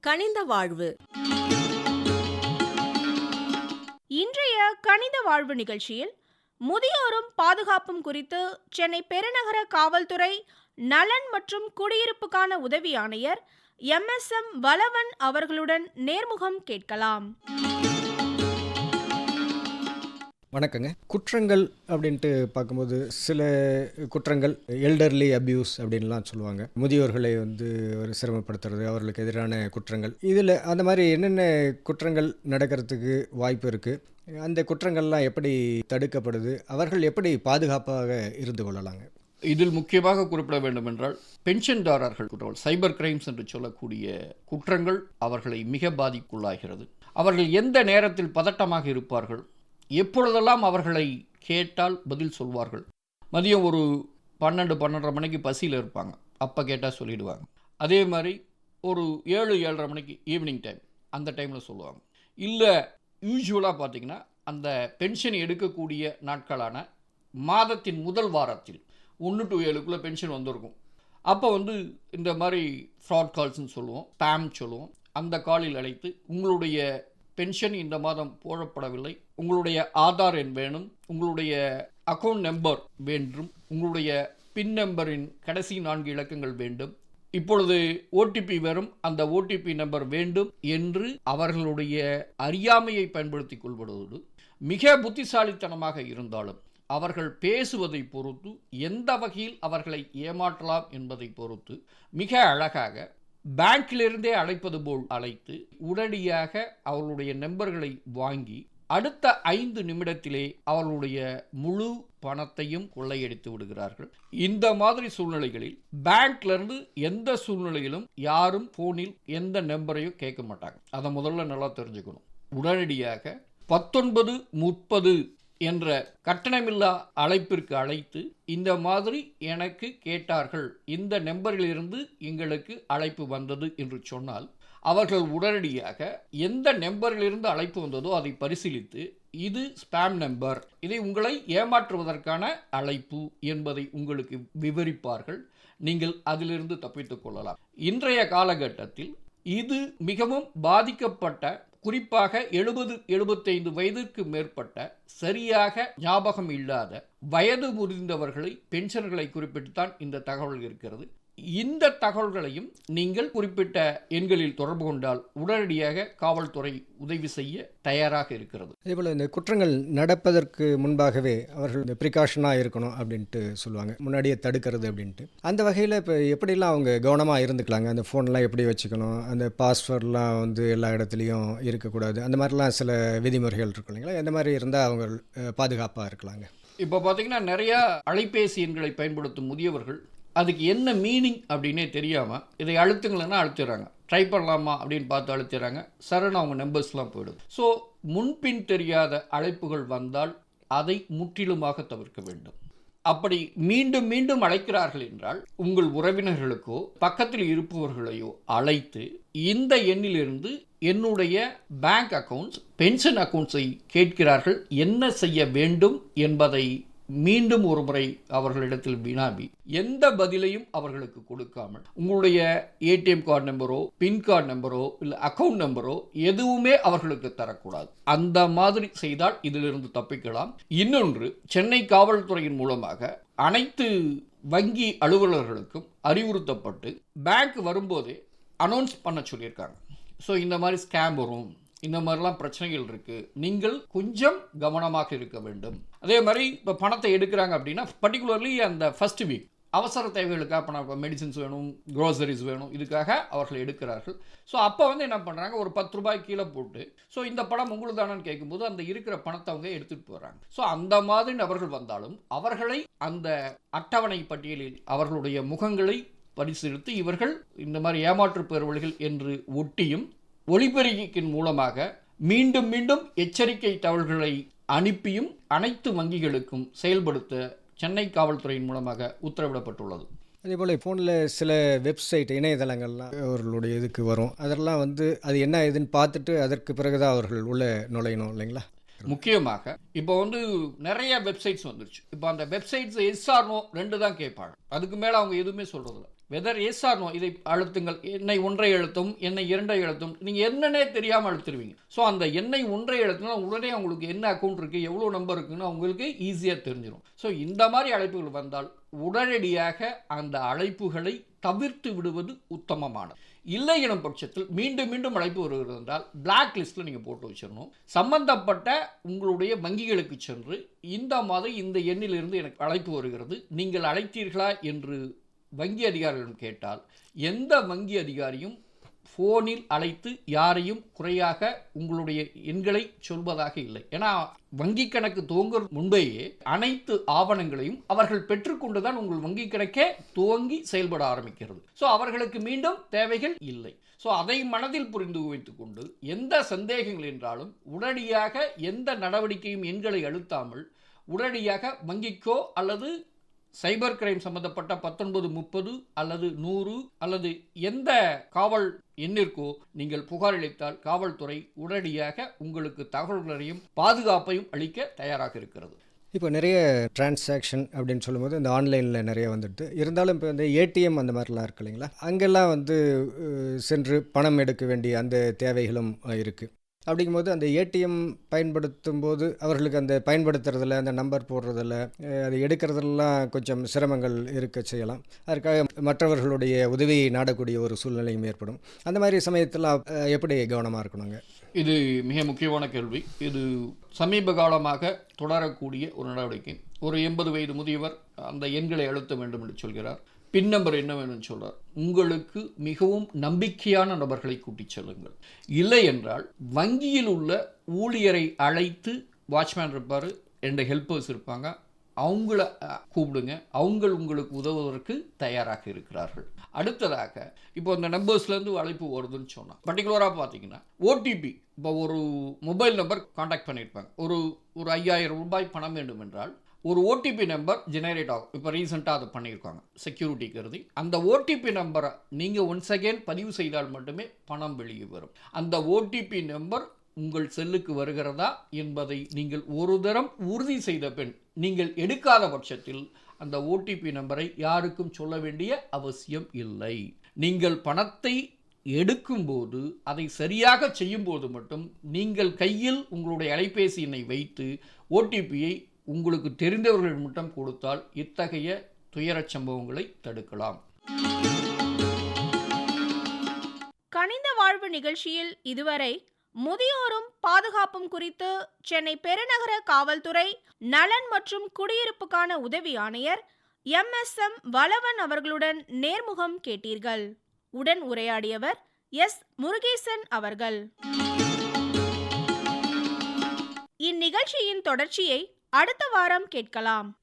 கணித வாழ்வு. இன்றைய கணித வாழ்வு நிகழ்ச்சியில் முதியோரும் பாதுகாப்பும் குறித்து சென்னை பெருநகர காவல்துறை நலன் மற்றும் குடியிருப்புக்கான உதவி ஆணையர் எம் எஸ் எம் வளவன் அவர்களுடன் நேர்முகம் கேட்கலாம். வணக்கங்க. குற்றங்கள் அப்படின்ட்டு பார்க்கும்போது சில குற்றங்கள் எல்டர்லி அபியூஸ் அப்படின்லாம் சொல்லுவாங்க. முதியோர்களை வந்து ஒரு சிரமப்படுத்துறது அவர்களுக்கு எதிரான குற்றங்கள். இதில் அந்த மாதிரி என்னென்ன குற்றங்கள் நடக்கிறதுக்கு வாய்ப்பு இருக்குது அந்த குற்றங்கள்லாம் எப்படி தடுக்கப்படுது? அவர்கள் எப்படி பாதுகாப்பாக இருந்து கொள்ளலாங்க? இதில் முக்கியமாக குறிப்பிட வேண்டும் என்றால் பென்ஷன்தாரர்கள் குற்றங்கள் சைபர் கிரைம்ஸ் என்று சொல்லக்கூடிய குற்றங்கள் அவர்களை மிக பாதிக்குள்ளாகிறது. அவர்கள் எந்த நேரத்தில் பதட்டமாக இருப்பார்கள்? எப்பொழுதெல்லாம் அவர்களை கேட்டால் பதில் சொல்வார்கள்? மதியம் ஒரு பன்னெண்டு பன்னெண்டரை மணிக்கு பசியில் இருப்பாங்க. அப்போ கேட்டால் சொல்லிடுவாங்க. அதே மாதிரி ஒரு ஏழு ஏழரை மணிக்கு ஈவினிங் டைம் அந்த டைமில் சொல்லுவாங்க. இல்லை யூஸ்வலாக பார்த்தீங்கன்னா அந்த பென்ஷன் எடுக்கக்கூடிய நாட்களான மாதத்தின் முதல் வாரத்தில் ஒன்று டு ஏழுக்குள்ளே பென்ஷன் வந்திருக்கும். அப்போ வந்து இந்த மாதிரி ஃப்ராட் கால்ஸ்னு சொல்லுவோம் ஸ்பேம் சொல்லுவோம். அந்த காலில் அழைத்து உங்களுடைய பென்ஷன் இந்த மாதம் போடப்படவில்லை. உங்களுடைய ஆதார் எண் வேணும். உங்களுடைய அக்கௌண்ட் நம்பர் வேண்டும். உங்களுடைய பின் நம்பரின் கடைசி நான்கு இலக்கங்கள் வேண்டும். இப்பொழுது ஓடிபி வரும். அந்த ஓடிபி நம்பர் வேண்டும் என்று அவர்களுடைய அறியாமையை பயன்படுத்திக் கொள்வதோடு மிக புத்திசாலித்தனமாக இருந்தாலும் அவர்கள் பேசுவதை பொறுத்து எந்த வகையில் அவர்களை ஏமாற்றலாம் என்பதை பொறுத்து மிக அழகாக பேங்க்கிலிருந்தே அழைப்பது போல் அழைத்து உடனடியாக அவர்களுடைய நம்பர்களை வாங்கி அடுத்த ஐந்து நிமிடத்திலே அவர்களுடைய முழு பணத்தையும் கொள்ளையடித்து விடுகிறார்கள். இந்த மாதிரி சூழ்நிலைகளில் பேங்க்ல இருந்து எந்த சூழ்நிலையிலும் யாரும் போனில் எந்த நம்பரையும் கேட்க மாட்டாங்க. அதை முதல்ல நல்லா தெரிஞ்சுக்கணும். உடனடியாக பத்தொன்பது முப்பது என்ற கட்டணமில்லா அழைப்பிற்கு அழைத்து இந்த மாதிரி எனக்கு கேட்டார்கள். இந்த நம்பரிலிருந்து எங்களுக்கு அழைப்பு வந்தது என்று சொன்னால் அவர்கள் உடனடியாக எந்த நம்பரிலிருந்து அழைப்பு வந்ததோ அதை பரிசீலித்து இது ஸ்பாம் நம்பர். இதை உங்களை ஏமாற்றுவதற்கான அழைப்பு என்பதை உங்களுக்கு விவரிப்பார்கள். நீங்கள் அதிலிருந்து தப்பித்துக் கொள்ளலாம். இன்றைய காலகட்டத்தில் இது மிகவும் பாதிக்கப்பட்ட குறிப்பாக எழுபது எழுபத்தைந்து வயதிற்கு மேற்பட்ட சரியாக ஞாபகம் இல்லாத வயது முதிர்ந்தவர்களை பென்ஷன்களை குறிப்பிட்டுத்தான் இந்த தகவல் இருக்கிறது. இந்த தகவல்களையும் நீங்கள் குறிப்பிட்ட எண்களில் தொடர்பு கொண்டால் உடனடியாக காவல்துறை உதவி செய்ய தயாராக இருக்கிறது. அதேபோல் இந்த குற்றங்கள் நடப்பதற்கு முன்பாகவே அவர்கள் இந்த ப்ரிகாஷனாக இருக்கணும் அப்படின்ட்டு சொல்லுவாங்க. முன்னாடியே தடுக்கிறது அப்படின்ட்டு. அந்த வகையில் இப்போ எப்படிலாம் அவங்க கவனமாக இருந்துக்கலாங்க? அந்த ஃபோன்லாம் எப்படி வச்சுக்கணும்? அந்த பாஸ்வேர்ட்லாம் வந்து எல்லா இடத்துலையும் இருக்கக்கூடாது. அந்த மாதிரிலாம் சில விதிமுறைகள் இருக்கும் இல்லைங்களா? எந்த மாதிரி இருந்தால் அவங்க பாதுகாப்பாக இருக்கலாங்க? இப்போ பார்த்தீங்கன்னா நிறையா அலைபேசி எண்களை பயன்படுத்தும் முதியவர்கள் அதுக்கு என்ன மீனிங் அப்படின்னே தெரியாமல் இதை அழுத்துங்களன்னா அழுத்திடுறாங்க. ட்ரை பண்ணலாமா அப்படின்னு பார்த்து அழுத்திடுறாங்க. சரண் அவங்க நம்பர்ஸ்லாம் போயிடும் ஸோ முன்பின் தெரியாத அழைப்புகள் வந்தால் அதை முற்றிலுமாக தவிர்க்க வேண்டும். அப்படி மீண்டும் மீண்டும் அழைக்கிறார்கள் என்றால் உங்கள் உறவினர்களுக்கோ பக்கத்தில் இருப்பவர்களையோ அழைத்து இந்த எண்ணிலிருந்து என்னுடைய பேங்க் அக்கவுண்ட்ஸ் பென்ஷன் அக்கவுண்ட்ஸை கேட்கிறார்கள். என்ன செய்ய வேண்டும் என்பதை மீண்டும் ஒரு முறை அவர்களிடத்தில் வினாவி எந்த பதிலையும் அவர்களுக்கு கொடுக்காமல் உங்களுடைய ஏடிஎம் கார்டு நம்பரோ பின் கார்டு நம்பரோ இல்லை அக்கவுண்ட் நம்பரோ எதுவுமே அவர்களுக்கு தரக்கூடாது. அந்த மாதிரி செய்தால் இதிலிருந்து தப்பிக்கலாம். இன்னொன்று சென்னை காவல்துறையின் மூலமாக அனைத்து வங்கி அலுவலர்களுக்கும் அறிவுறுத்தப்பட்டு பேங்க் வரும்போதே அனௌன்ஸ் பண்ண சொல்லியிருக்காங்க. ஸோ இந்த மாதிரி ஸ்கேம் வரும். இந்த மாதிரிலாம் பிரச்சனைகள் இருக்குது நீங்கள் கொஞ்சம் கவனமாக இருக்க வேண்டும். அதே மாதிரி இப்போ பணத்தை எடுக்கிறாங்க அப்படின்னா பர்டிகுலர்லி அந்த ஃபர்ஸ்ட் வீக் அவசர தேவைகளுக்காக இப்போ இப்போ மெடிசின்ஸ் வேணும் க்ரோசரிஸ் வேணும் இதுக்காக அவர்கள் எடுக்கிறார்கள். ஸோ அப்போ வந்து என்ன பண்ணுறாங்க ஒரு பத்து ரூபாய் கீழே போட்டு ஸோ இந்த பணம் உங்களுக்கு கேட்கும்போது அந்த இருக்கிற பணத்தை அவங்க எடுத்துகிட்டு போகிறாங்க ஸோ அந்த மாதிரி நபர்கள் வந்தாலும் அவர்களை அந்த அட்டவணை பட்டியலில் அவர்களுடைய முகங்களை பரிசீலித்து இவர்கள் இந்த மாதிரி ஏமாற்று பேர்வழிகள் என்று ஒட்டியும் ஒளிபெருக்கின் மூலமாக மீண்டும் மீண்டும் எச்சரிக்கை தகவல்களை அனுப்பியும் அனைத்து வங்கிகளுக்கும் செயல்படுத்த சென்னை காவல்துறையின் மூலமாக உத்தரவிடப்பட்டுள்ளது. அதே போல் ஃபோனில் சில வெப்சைட் இணையதளங்கள்லாம் அவர்களுடைய இதுக்கு வரும். அதெல்லாம் வந்து அது என்ன ஏதுன்னு பார்த்துட்டு அதற்கு பிறகு தான் அவர்கள் உள்ளே நுழையணும் இல்லைங்களா? முக்கியமாக இப்போ வந்து நிறைய வெப்சைட்ஸ் வந்துருச்சு. இப்போ அந்த வெப்சைட்ஸ் எஸ்ஆர்னோ ரெண்டு தான் கேட்பாங்க. அதுக்கு மேலே அவங்க எதுவுமே சொல்றதில்ல. வெதர் எஸ்ஆர்னோ இதை அழுத்துங்கள். என்னை ஒன்றை எழுத்தும் என்னை இரண்டை எழுத்தும். நீங்கள் என்னன்னே தெரியாமல் அழுத்துருவீங்க. ஸோ அந்த எண்ணெய் ஒன்றை எழுத்துனா உடனே அவங்களுக்கு என்ன அக்கௌண்ட் இருக்குது எவ்வளோ நம்பர் இருக்குன்னு அவங்களுக்கு ஈஸியாக தெரிஞ்சிடும் ஸோ இந்த மாதிரி அழைப்புகள் வந்தால் உடனடியாக அந்த அழைப்புகளை தவிர்த்து விடுவது உத்தமமானது. இல்லை எனும் பட்சத்தில் மீண்டும் மீண்டும் அழைப்பு வருகிறது என்றால் பிளாக் லிஸ்ட்டில் நீங்கள் போட்டு வச்சிடணும் சம்பந்தப்பட்ட உங்களுடைய வங்கிகளுக்கு சென்று இந்த மாதிரி இந்த எண்ணிலிருந்து எனக்கு அழைப்பு வருகிறது. நீங்கள் அழைத்தீர்களா என்று வங்கி அதிகாரிகளிடம் கேட்டால் எந்த வங்கி அதிகாரியும் ஃபோனில் அழைத்து யாரையும் குறையாக உங்களுடைய எண்களை சொல்வதாக இல்லை. ஏன்னா வங்கி கணக்கு துவங்க முன்பேயே அனைத்து ஆவணங்களையும் அவர்கள் பெற்றுக்கொண்டுதான் உங்கள் வங்கி கணக்கே துவங்கி செயல்பட ஆரம்பிக்கிறது. ஸோ அவர்களுக்கு மீண்டும் தேவைகள் இல்லை. ஸோ அதை மனதில் புரிந்து வைத்துக்கொண்டு எந்த சந்தேகங்கள் என்றாலும் உடனடியாக எந்த நடவடிக்கையும் எண்களை அழுத்தாமல் உடனடியாக வங்கிக்கோ அல்லது சைபர் கிரைம் சம்பந்தப்பட்ட பத்தொன்பது முப்பது அல்லது நூறு அல்லது எந்த காவல் எண்ணிற்கோ நீங்கள் புகார் அளித்தால் காவல்துறை உடனடியாக உங்களுக்கு தகவல்களையும் பாதுகாப்பையும் அளிக்க தயாராக இருக்கிறது. இப்போ நிறைய டிரான்சாக்ஷன் அப்படின்னு சொல்லும்போது இந்த ஆன்லைனில் நிறைய வந்துடுது. இருந்தாலும் இப்போ இந்த ஏடிஎம் அந்த மாதிரிலாம் இருக்கு இல்லைங்களா? அங்கெல்லாம் வந்து சென்று பணம் எடுக்க வேண்டிய அந்த தேவைகளும் இருக்குது அப்படிங்கும்போது அந்த ஏடிஎம் பயன்படுத்தும் போது அவர்களுக்கு அந்த பயன்படுத்துறதில் அந்த நம்பர் போடுறதில் அதை அது எடுக்கிறதுலாம் கொஞ்சம் சிரமங்கள் இருக்க செய்யலாம். அதற்காக மற்றவர்களுடைய உதவியை நாடக்கூடிய ஒரு சூழ்நிலையும் ஏற்படும். அந்த மாதிரி சமயத்தில் எப்படி கவனமாக இருக்கணுங்க? இது மிக முக்கியமான கேள்வி. இது சமீப காலமாக தொடரக்கூடிய ஒரு நடவடிக்கை. ஒரு எண்பது வயது முதியவர் அந்த எண்களை அழுத்த வேண்டும் என்று சொல்கிறார். பின் நம்பர் என்ன வேணும்னு சொல்கிறார் உங்களுக்கு மிகவும் நம்பிக்கையான நபர்களை கூட்டிச் செல்லுங்கள். இல்லை என்றால் வங்கியில் உள்ள ஊழியரை அழைத்து வாட்ச்மேன் இருப்பார் ரெண்டு ஹெல்ப்பர்ஸ் இருப்பாங்க அவங்கள கூப்பிடுங்க. அவங்க உங்களுக்கு உதவுவதற்கு தயாராக இருக்கிறார்கள். அடுத்ததாக இப்போ இந்த நம்பர்ஸ்லேருந்து அழைப்பு வருதுன்னு சொன்னால் பர்டிகுலராக பார்த்தீங்கன்னா ஓடிபி இப்போ ஒரு மொபைல் நம்பர் காண்டாக்ட் பண்ணியிருப்பாங்க. ஒரு ஒரு ஐயாயிரம் ரூபாய் பணம் வேண்டும் என்றால் ஒரு ஓடிபி நம்பர் ஜெனரேட் ஆகும். இப்போ ரீசெண்டாக அதை பண்ணியிருக்காங்க. செக்யூரிட்டி கருதி. அந்த ஓடிபி நம்பரை நீங்கள் ஒன்ஸ் அகேன் பதிவு செய்தால் மட்டுமே பணம் வெளியே வரும். அந்த ஓடிபி நம்பர் உங்கள் செல்லுக்கு வருகிறதா என்பதை நீங்கள் ஒரு தரம் உறுதி செய்த பின் நீங்கள் எடுக்காத பட்சத்தில் அந்த ஓடிபி நம்பரை யாருக்கும் சொல்ல வேண்டிய அவசியம் இல்லை. நீங்கள் பணத்தை எடுக்கும்போது அதை சரியாக செய்யும்போது மட்டும் நீங்கள் கையில் உங்களுடைய அலைபேசி எண்ணை வைத்து ஓடிபியை உங்களுக்கு தெரிந்தவர்கள் மட்டும் கொடுத்தால் இத்தகைய துயரச் சம்பவங்களை தடுக்கலாம். கனிந்த வாழ்வு நிகழ்ச்சியில் இதுவரை முதியோரும் பாதுகாப்பும் குறித்து சென்னை பெருநகர காவல்துறை நலன் மற்றும் குடியிருப்புக்கான உதவி ஆணையர் எம் எஸ் எம் வளவன் அவர்களுடன் நேர்முகம் கேட்டீர்கள். உடன் உரையாடியவர் எஸ். முருகேசன் அவர்கள். இந்நிகழ்ச்சியின் தொடர்ச்சியை அடுத்த வாரம் கேட்கலாம்.